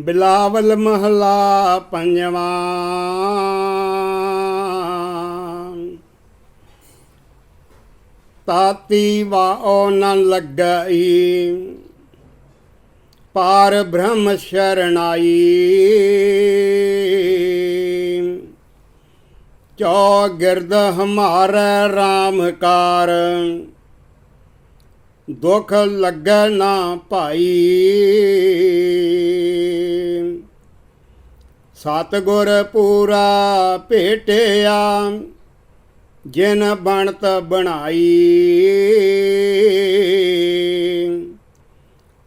ਬਿਲਾਵਲ ਮਹਲਾ ਪੰਜਵਾਂ। ਤਾਤੀ ਵਾਓ ਨ ਲੱਗਈ, ਪਾਰ ਬ੍ਰਹਮ ਸ਼ਰਣਾਈ। ਚੋ ਗਿਰਦ ਹਮਾਰੇ RAM ਕਾਰ, ਦੁਖ ਲੱਗੈ ਨਾ ਭਾਈ। ਸਤਗੁਰ ਪੂਰਾ ਭੇਟਿਆ, ਜਿਨ ਬਣਤ ਬਣਾਈ।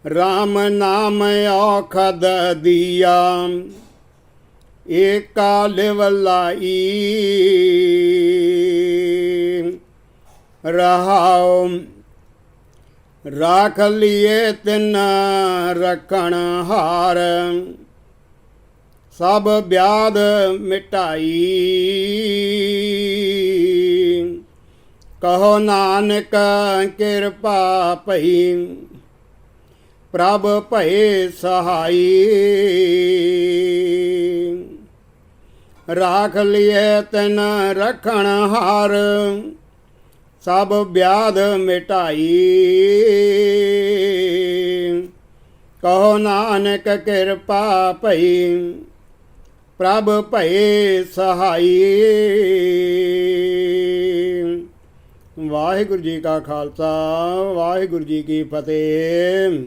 RAM ਨਾਮ ਔਖਦ ਦੀਆ, ਏਕਾ ਲਿਵਲਾਈ ਰਹਾਉ, ਰਾਖ ਲਿਏ ਤਿਨ ਰਖਣ ਹਾਰ। ਸਭ ਬਿਆਦ ਮਿਟਾਈ। ਕਹੋ ਨਾਨਕ, ਕਿਰਪਾ ਭਈ, ਪ੍ਰਭ ਭਏ ਸਹਾਈ। ਰਾਖ ਲਿਏ ਤਨ ਰਖਣ ਹਾਰ, ਸਭ ਬਿਆਦ ਮਿਟਾਈ। ਕਹੋ ਨਾਨਕ, ਕਿਰਪਾ ਭਈ ਪ੍ਰਭ ਭਏ ਸਹਾਈ। ਵਾਹਿਗੁਰੂ ਜੀ ਕਾ ਖਾਲਸਾ ਵਾਹਿਗੁਰੂ ਜੀ ਕੀ ਫਤਿਹ।